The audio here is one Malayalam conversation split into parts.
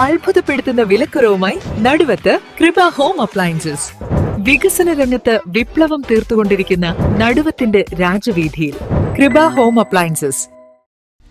അത്ഭുതപ്പെടുത്തുന്ന വിലക്കുറവുമായി നടുവത്ത് കൃപ ഹോം അപ്ലയൻസസ്. വികസന രംഗത്ത് വിപ്ലവം തീർത്തുകൊണ്ടിരിക്കുന്ന നടുവത്തിന്റെ രാജവീതിയിൽ കൃപ ഹോം അപ്ലയൻസസ്.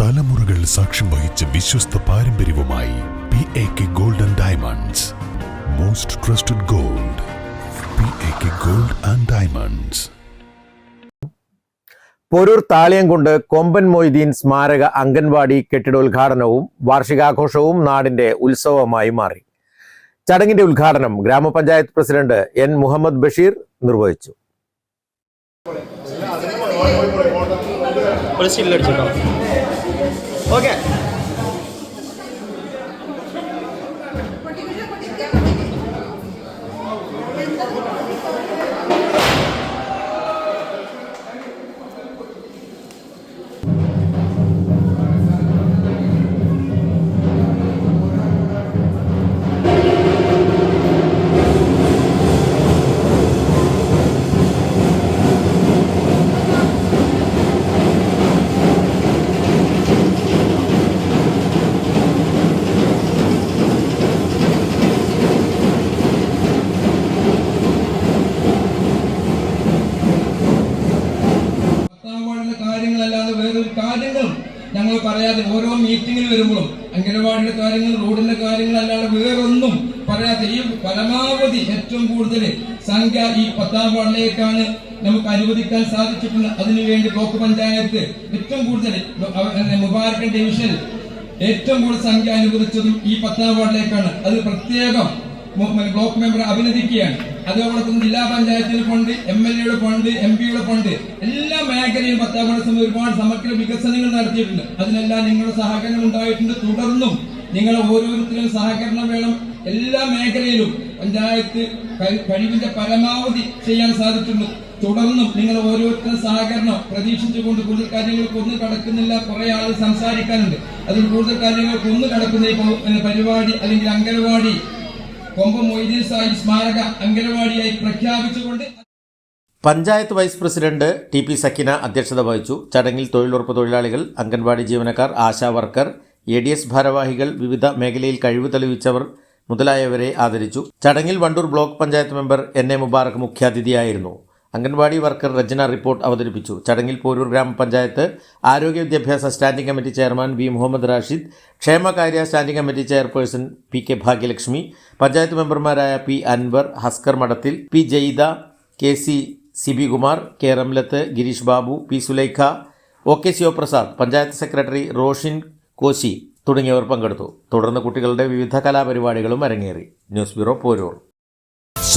തലമുറകൾ സാക്ഷ്യം വഹിച്ച വിശ്വസ്ത പാരമ്പര്യവുമായി P A K golden diamonds. Most trusted gold P A K gold and diamonds. Porur Thaliyamkund Komban Moideen സ്മാരക അംഗൻവാടി കെട്ടിടോദ്ഘാടനവും വാർഷികാഘോഷവും നാടിന്റെ ഉത്സവമായി മാറി. ചടങ്ങിന്റെ ഉദ്ഘാടനം ഗ്രാമപഞ്ചായത്ത് പ്രസിഡന്റ് എൻ മുഹമ്മദ് ബഷീർ നിർവഹിച്ചു. ഓക്കെ. പത്താം ഞങ്ങൾ പറയാതെ ഓരോ മീറ്റിങ്ങിൽ വരുമ്പോഴും അംഗനവാടിയുടെ കാര്യങ്ങൾ റോഡിന്റെ കാര്യങ്ങൾ അല്ലാതെ വേറൊന്നും പറയാതെ ഈ പരമാവധി ഏറ്റവും കൂടുതൽ സംഖ്യ ഈ പത്താം വാർഡിലേക്കാണ് നമുക്ക് അനുവദിക്കാൻ സാധിച്ചിട്ടുണ്ട് അതിനുവേണ്ടി ബ്ലോക്ക് പഞ്ചായത്ത് ഏറ്റവും കൂടുതൽ മുബാരക്കൻ ഡിവിഷൻ ഏറ്റവും കൂടുതൽ സംഖ്യ അനുവദിച്ചതും ഈ പത്താം വാർഡിലേക്കാണ്. അത് പ്രത്യേകം ബ്ലോക്ക് മെമ്പർ അഭിനന്ദിക്കുകയാണ്. അതേപോലെ ജില്ലാ പഞ്ചായത്തിന്റെ ഫണ്ട് എം എൽ എയുടെ ഫണ്ട് എം പിയുടെ ഫണ്ട് എല്ലാ മേഖലയിലും പത്താം സമയം ഒരുപാട് സമഗ്ര വികസനങ്ങൾ നടത്തിയിട്ടുണ്ട്. അതിനെല്ലാം നിങ്ങളുടെ സഹകരണം ഉണ്ടായിട്ടുണ്ട്. തുടർന്നും നിങ്ങൾ ഓരോരുത്തരും സഹകരണം വേണം. എല്ലാ മേഖലയിലും പഞ്ചായത്ത് കഴി- കഴിവിന്റെ പരമാവധി ചെയ്യാൻ സാധിച്ചിട്ടുണ്ട്. തുടർന്നും നിങ്ങൾ ഓരോരുത്തരും സഹകരണം പ്രതീക്ഷിച്ചുകൊണ്ട് കൂടുതൽ കാര്യങ്ങൾക്ക് ഒന്നും കടക്കുന്നില്ല. കുറെ ആൾ സംസാരിക്കാനുണ്ട്. അതിൽ കൂടുതൽ കാര്യങ്ങൾക്ക് ഒന്നും കടക്കുന്ന പരിപാടി അല്ലെങ്കിൽ അംഗനവാടി കൊമ്പ മൊയ്തീൻ സാഹിബ് സ്മാരക അംഗനവാടിയായി പ്രഖ്യാപിച്ചുകൊണ്ട് panchayat vice president T P Sakina അധ്യക്ഷത വഹിച്ചു. ചടങ്ങിൽ തൊഴിലുറപ്പ് തൊഴിലാളികൾ അംഗൻവാടി ജീവനക്കാർ ASHA worker A D S ഭാരവാഹികൾ വിവിധ മേഖലയിൽ കഴിവ് തെളിയിച്ചവർ മുതലായവരെ ആദരിച്ചു. ചടങ്ങിൽ Wandoor block panchayat member N A Mubarak മുഖ്യാതിഥിയായിരുന്നു. Anganwadi worker Rachana report അവതരിപ്പിച്ചു. ചടങ്ങിൽ പോരൂർ ഗ്രാമപഞ്ചായത്ത് ആരോഗ്യ വിദ്യാഭ്യാസ standing committee chairman V Muhammad Rashid ക്ഷേമകാര്യ standing committee chairperson P K Bhagyalakshmi panchayat മെമ്പർമാരായ P Anwar Haskar Madathil P Jayitha K C Sibikumar K Ramlath Girish Babu P Sulaikha O K Shivaprasad panchayat secretary Roshin Koshy തുടങ്ങിയവർ പങ്കെടുത്തു. തുടർന്ന് കുട്ടികളുടെ വിവിധ കലാപരിപാടികളും അരങ്ങേറി. News bureau Poroor.